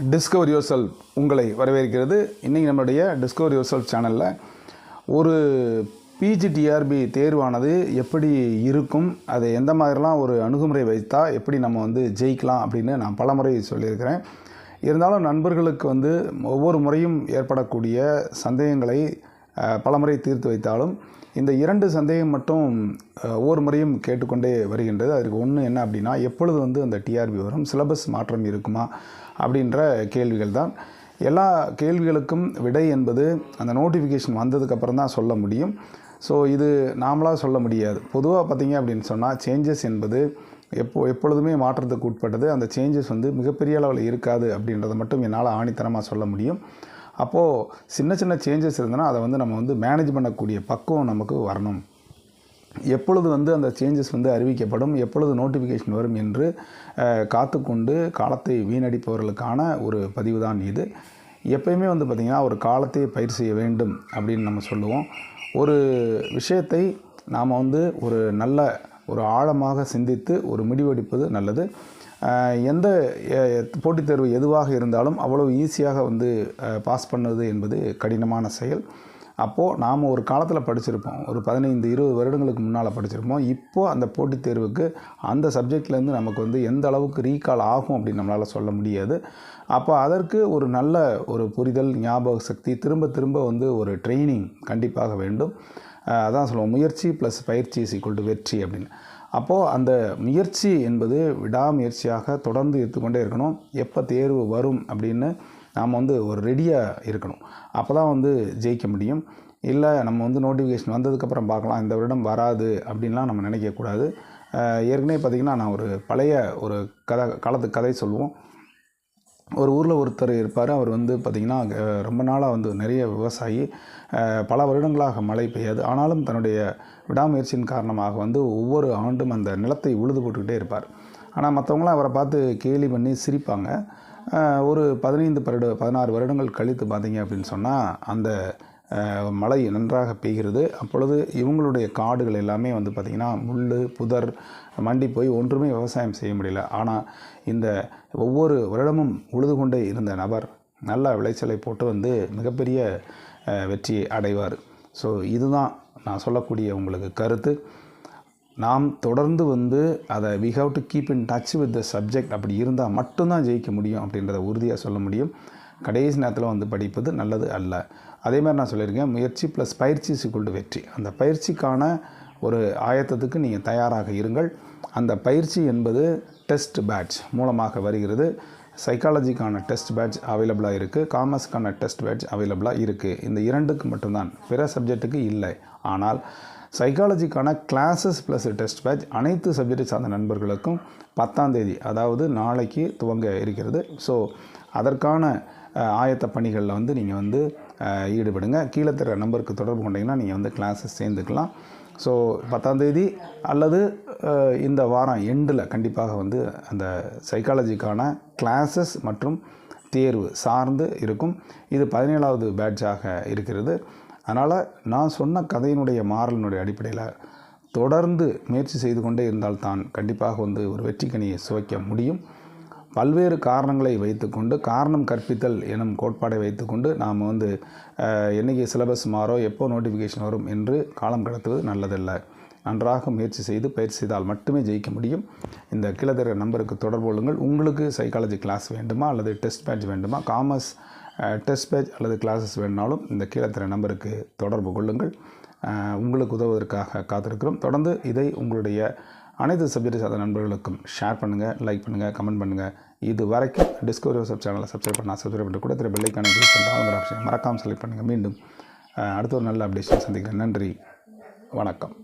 Discover யோசல் self உங்களை வரவேற்கிறது. இன்றைக்கி நம்மளுடைய டிஸ்கவர் யோசல் செல்ஃப் சேனலில் ஒரு பிஜிடிஆர்பி தேர்வானது எப்படி இருக்கும் அது எந்த மாதிரிலாம் ஒரு அணுகுமுறை வைத்தால் எப்படி நம்ம வந்து ஜெயிக்கலாம் அப்படின்னு நான் பலமுறை சொல்லியிருக்கிறேன். இருந்தாலும் நண்பர்களுக்கு வந்து ஒவ்வொரு முறையும் ஏற்படக்கூடிய சந்தேகங்களை பலமுறை தீர்த்து வைத்தாலும் இந்த இரண்டு சந்தேகம் மட்டும் ஒவ்வொரு முறையும் கேட்டுக்கொண்டே வருகின்றது. அதற்கு ஒன்று என்ன அப்படின்னா எப்பொழுது வந்து அந்த டிஆர்பி வரும்? சிலபஸ் மாற்றம் இருக்குமா? அப்படின்ற கேள்விகள் தான். எல்லா கேள்விகளுக்கும் விடை என்பது அந்த நோட்டிஃபிகேஷன் வந்ததுக்கப்புறம் தான் சொல்ல முடியும். ஸோ இது நாமளாக சொல்ல முடியாது. பொதுவாக பார்த்தீங்க அப்படின்னு சொன்னால் சேஞ்சஸ் என்பது எப்போ எப்பொழுதுமே மாற்றத்துக்கு உட்பட்டது. அந்த சேஞ்சஸ் வந்து மிகப்பெரிய அளவில் இருக்காது அப்படின்றத மட்டும் என்னால் ஆணித்தரமாக சொல்ல முடியும். அப்போது சின்ன சின்ன சேஞ்சஸ் இருந்ததுன்னா அதை வந்து நம்ம வந்து மேனேஜ் பண்ணக்கூடிய பக்குவம் நமக்கு வரணும். எப்பொழுது வந்து அந்த சேஞ்சஸ் வந்து அறிவிக்கப்படும் எப்பொழுது நோட்டிஃபிகேஷன் வரும் என்று காத்துக்கொண்டு காலத்தை வீணடிப்பவர்களுக்கான ஒரு பதிவு தான் இது. எப்பயுமே வந்து பார்த்திங்கன்னா ஒரு காலத்தை பயிர் செய்ய வேண்டும் அப்படின்னு நம்ம சொல்லுவோம். ஒரு விஷயத்தை நாம் வந்து ஒரு நல்ல ஒரு ஆழமாக சிந்தித்து ஒரு முடிவெடுப்பது நல்லது. எந்த போட்டித் தேர்வு எதுவாக இருந்தாலும் அவ்வளவு ஈஸியாக வந்து பாஸ் பண்ணுவது என்பது கடினமான செயல். அப்போது நாம் ஒரு காலத்தில் படிச்சிருப்போம். ஒரு பதினைந்து இருபது வருடங்களுக்கு முன்னால் படிச்சிருப்போம். இப்போது அந்த போட்டித் தேர்வுக்கு அந்த சப்ஜெக்ட்லேருந்து நமக்கு வந்து எந்த அளவுக்கு ரீகால் ஆகும் அப்படின்னு நம்மளால் சொல்ல முடியாது. அப்போ அதற்கு ஒரு நல்ல ஒரு புரிதல் ஞாபக சக்தி திரும்ப திரும்ப வந்து ஒரு ட்ரைனிங் கண்டிப்பாக வேண்டும். அதான் சொல்லுவோம். முயற்சி ப்ளஸ் பயிற்சி இஸ் ஈக்குவல் டு வெற்றி அப்படின்னு. அப்போது அந்த முயற்சி என்பது விடாமுயற்சியாக தொடர்ந்து எடுத்துக்கொண்டே இருக்கணும். எப்போ தேர்வு வரும் அப்படின்னு நாம் வந்து ஒரு ரெடியாக இருக்கணும். அப்போ தான் வந்து ஜெயிக்க முடியும். இல்லை நம்ம வந்து நோட்டிஃபிகேஷன் வந்ததுக்கப்புறம் பார்க்கலாம். இந்த வருடம் வராது அப்படின்லாம் நம்ம நினைக்கக்கூடாது. ஏற்கனவே பார்த்திங்கன்னா நான் ஒரு பழைய ஒரு கதை காலத்து கதை சொல்லுவோம். ஒரு ஊரில் ஒருத்தர் இருப்பார். அவர் வந்து பார்த்திங்கன்னா ரொம்ப நாளாக வந்து நிறைய விவசாயி பல வருடங்களாக மழை பெய்யாது. ஆனாலும் தன்னுடைய விடாமுயற்சியின் காரணமாக வந்து ஒவ்வொரு ஆண்டும் அந்த நிலத்தை உழுது போட்டுக்கிட்டே இருப்பார். ஆனால் மற்றவங்களாம் அவரை பார்த்து கேலி பண்ணி சிரிப்பாங்க. ஒரு பதினைந்து பருட பதினாறு வருடங்கள் கழித்து பார்த்தீங்க அப்படின்னு சொன்னால் அந்த மழை நன்றாக பெய்கிறது. அப்பொழுது இவங்களுடைய காடுகள் எல்லாமே வந்து பார்த்திங்கன்னா முள் புதர் மண்டி போய் ஒன்றுமே விவசாயம் செய்ய முடியல. ஆனால் இந்த ஒவ்வொரு வருடமும் உழுது கொண்டே இருந்த நபர் நல்ல விளைச்சலை போட்டு வந்து மிகப்பெரிய வெற்றி அடைவார். ஸோ இதுதான் நான் சொல்லக்கூடிய உங்களுக்கு கருத்து. நாம் தொடர்ந்து வந்து அதை we have to keep in touch with the subject அப்படி இருந்தால் மட்டும்தான் ஜெயிக்க முடியும் அப்படின்றத உறுதியாக சொல்ல முடியும். கடைசி நேரத்தில் வந்து படிப்பது நல்லது அல்ல. அதே மாதிரி நான் சொல்லியிருக்கேன் முயற்சி ப்ளஸ் பயிற்சி சிக்கொண்டு வெற்றி. அந்த பயிற்சிக்கான ஒரு ஆயத்தத்துக்கு நீங்கள் தயாராக இருங்கள். அந்த பயிற்சி என்பது டெஸ்ட் பேட்ச் மூலமாக வருகிறது. சைக்காலஜிக்கான டெஸ்ட் பேட்ச் அவைலபிளாக இருக்குது காமர்ஸ்க்கான டெஸ்ட் பேட்ச் அவைலபிளாக இருக்குது இந்த இரண்டுக்கு மட்டும்தான் பிற சப்ஜெக்ட்டுக்கு இல்லை. ஆனால் சைக்காலஜிக்கான கிளாஸஸ் ப்ளஸ் டெஸ்ட் பேட்ச் அனைத்து சப்ஜெக்டை சார்ந்த நண்பர்களுக்கும் பத்தாம் தேதி அதாவது நாளைக்கு துவங்க இருக்கிறது. ஸோ அதற்கான ஆயத்த பணிகளில் வந்து நீங்கள் வந்து ஈடுபடுங்க. கீழே தர நம்பருக்கு தொடர்பு கொண்டீங்கன்னா நீங்கள் வந்து கிளாஸஸ் சேர்ந்துக்கலாம். ஸோ பத்தாந்தேதி அல்லது இந்த வாரம் எண்டில் கண்டிப்பாக வந்து அந்த சைக்காலஜிக்கான கிளாஸஸ் மற்றும் தேர்வு சார்ந்து இருக்கும். இது பதினேழாவது பேட்சாக இருக்கிறது. அதனால் நான் சொன்ன கதையினுடைய மாறலினுடைய அடிப்படையில் தொடர்ந்து முயற்சி செய்து கொண்டே இருந்தால் தான் கண்டிப்பாக வந்து ஒரு வெற்றிக்கனியை சுவைக்க முடியும். பல்வேறு காரணங்களை வைத்துக்கொண்டு காரணம் கற்பித்தல் எனும் கோட்பாடை வைத்துக்கொண்டு நாம் வந்து என்றைக்கு சிலபஸ் மாறோ எப்போ நோட்டிஃபிகேஷன் வரும் என்று காலம் கடத்துவது நல்லதல்ல. நன்றாக முயற்சி செய்து பயிற்சி செய்தால் மட்டுமே ஜெயிக்க முடியும். இந்த கீழே நம்பருக்கு தொடர்பு கொள்ளுங்கள். உங்களுக்கு சைக்காலஜி கிளாஸ் வேண்டுமா? அல்லது டெஸ்ட் பேட்ச் வேண்டுமா? காமர்ஸ் டெஸ்ட் பேட்ச் அல்லது கிளாஸஸ் வேணுனாலும் இந்த கீழே நம்பருக்கு தொடர்பு கொள்ளுங்கள். உங்களுக்கு உதவுவதற்காக காத்திருக்கிறோம். தொடர்ந்து இதை உங்களுடைய அனைத்து சப்ஜெக்ட் சார்ந்த நண்பர்களுக்கும் ஷேர் பண்ணுங்கள் லைக் பண்ணுங்கள் கமெண்ட் பண்ணுங்கள் இது வரைக்கும் டிஸ்கவரி யூசப் சேனலை சப்ஸ்கிரைப் பண்ணால் சப்ஸ்கிரைப் பண்ணிட்டு கூட திரு பெல்லைக்கான கிளிக் பண்ணிட்டு ஆளுங்கிற ஆப்ஷன் மறக்காமல் செலக்ட் பண்ணுங்கள் மீண்டும் அடுத்த ஒரு நல்ல அப்டேஷன் சந்திக்கிறேன். நன்றி. வணக்கம்.